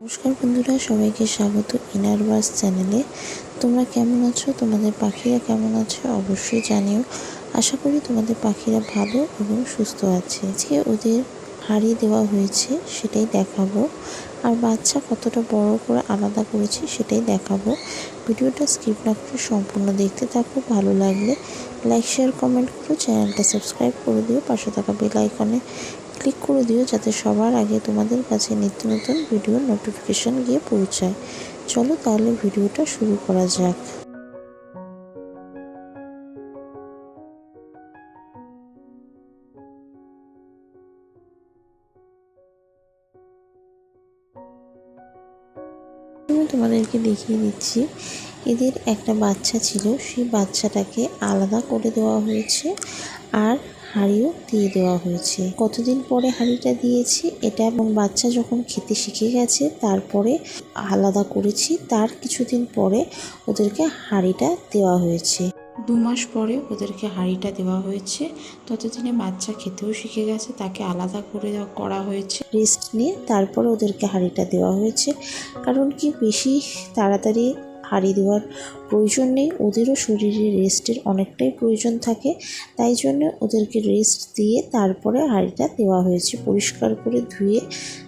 নমস্কার বন্ধুরা, সবাইকে স্বাগত ইনার বাস চ্যানেলে। তোমরা কেমন আছো? তোমাদের পাখিরা কেমন আছে? অবশ্যই জানিও। আশা করি তোমাদের পাখিরা ভালো এবং সুস্থ আছে। আজকে ওদের হাড়ি দেওয়া হয়েছে, সেটাই দেখাবো। আর বাচ্চা কতটা বড় করে আলাদা করেছি, সেটাই দেখাবো। ভিডিওটা স্কিপ না করে সম্পূর্ণ দেখতে থাকো, ভালো লাগলে লাইক, শেয়ার, কমেন্ট করো। চ্যানেলটা সাবস্ক্রাইব করে দিও। পাশে থাকা বেল আইকনে ক্লিক করে দিও যাতে সবার আগে তোমাদের কাছে নিত্য নতুন ভিডিওর নোটিফিকেশান গিয়ে পৌঁছায়। চলো তাহলে ভিডিওটা শুরু করা যাক। তোমাদেরকে দেখিয়ে দিচ্ছি, এদের একটা বাচ্চা ছিল, সেই বাচ্চাটাকে আলাদা করে দেওয়া হয়েছে। আর হাঁড়িও দিয়ে দেওয়া হয়েছে। কতদিন পরে হাঁড়িটা দিয়েছি, এটা এবং বাচ্চা যখন খেতে শিখে গেছে, তারপরে আলাদা করেছি, তার কিছুদিন পরে ওদেরকে হাঁড়িটা দেওয়া হয়েছে। দু মাস পরে ওদেরকে হাঁড়িটা দেওয়া হয়েছে। ততদিনে বাচ্চা খেতেও শিখে গেছে, তাকে আলাদা করে করা হয়েছে। রেস্ট নিয়ে তারপরে ওদেরকে হাঁড়িটা দেওয়া হয়েছে। কারণ কি বেশি তাড়াতাড়ি হাঁড়ি দেওয়ার প্রয়োজন নেই। ওদেরও শরীরে রেস্টের অনেকটাই প্রয়োজন থাকে। তাই জন্য ওদেরকে রেস্ট দিয়ে তারপরে হাঁড়িটা দেওয়া হয়েছে। পরিষ্কার করে ধুয়ে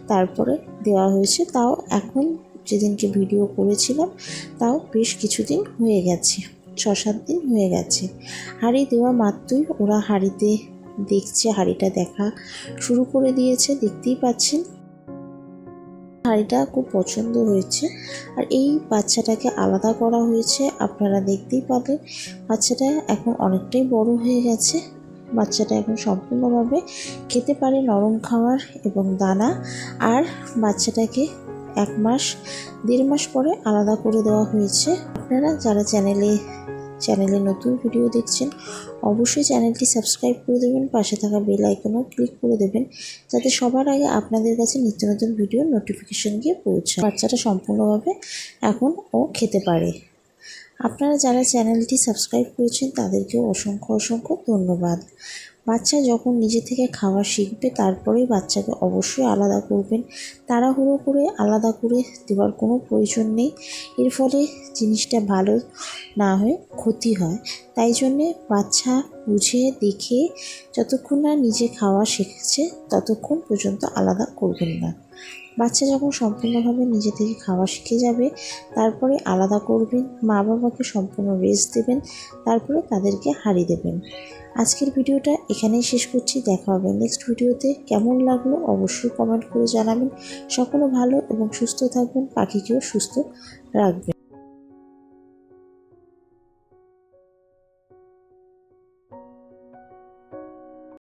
তারপরে দেওয়া হয়েছে। তাও এখন যেদিনকে ভিডিও করেছিলাম, তাও বেশ কিছুদিন হয়ে গেছে। ছ সাত দিন হয়ে গেছে। হাঁড়ি দেওয়া মাত্রই ওরা হাঁড়িতে দেখছে, হাঁড়িটা দেখা শুরু করে দিয়েছে। দেখতেই পাচ্ছেন হাঁড়িটা খুব পছন্দ হয়েছে। আর এই বাচ্চাটাকে আলাদা করা হয়েছে, আপনারা দেখতেই পাবেন। বাচ্চাটা এখন অনেকটাই বড় হয়ে গেছে। বাচ্চাটা এখন সম্পূর্ণভাবে খেতে পারে নরম খাবার এবং দানা। আর বাচ্চাটাকে এক মাস, দেড় মাস পরে আলাদা করে দেওয়া হয়েছে। আপনারা যারা চ্যানেলে চ্যানেলে নতুন ভিডিও দেখছেন, অবশ্যই চ্যানেলটি সাবস্ক্রাইব করে দেবেন, পাশে থাকা বেল আইকনও ক্লিক করে দেবেন, যাতে সবার আগে আপনাদের কাছে নিত্য নতুন ভিডিওর নোটিফিকেশন গিয়ে পৌঁছায়। বাচ্চাটা সম্পূর্ণভাবে এখন ও খেতে পারে। আপনারা যারা চ্যানেলটি সাবস্ক্রাইব করেছেন, তাদেরকেও অসংখ্য অসংখ্য ধন্যবাদ। বাচ্চা যখন নিজে থেকে খাওয়া শিখবে, তারপরেই বাচ্চাকে অবশ্যই আলাদা করবেন। তাড়াহুড়ো করে আলাদা করে দেওয়ার কোনো প্রয়োজন নেই। এর ফলে জিনিসটা ভালো না হয়ে ক্ষতি হয়। তাই জন্যে বাচ্চা বুঝে, দেখে যতক্ষণ না নিজে খাওয়া শিখেছে, ততক্ষণ পর্যন্ত আলাদা করবেন না। বাচ্চা যখন সম্পূর্ণভাবে নিজে থেকে খাওয়া শিখে যাবে, তারপরে আলাদা করবেন। মা বাবাকে সম্পূর্ণ রেস্ট দেবেন, তারপরে তাদেরকে হারিয়ে দেবেন। আজকের ভিডিওটা এখানেই শেষ করছি, দেখা হবে নেক্সট ভিডিওতে। কেমন লাগল অবশ্যই কমেন্ট করে জানাবেন। সকলে ভালো এবং সুস্থ থাকবেন, পাখিকেও সুস্থ রাখবেন।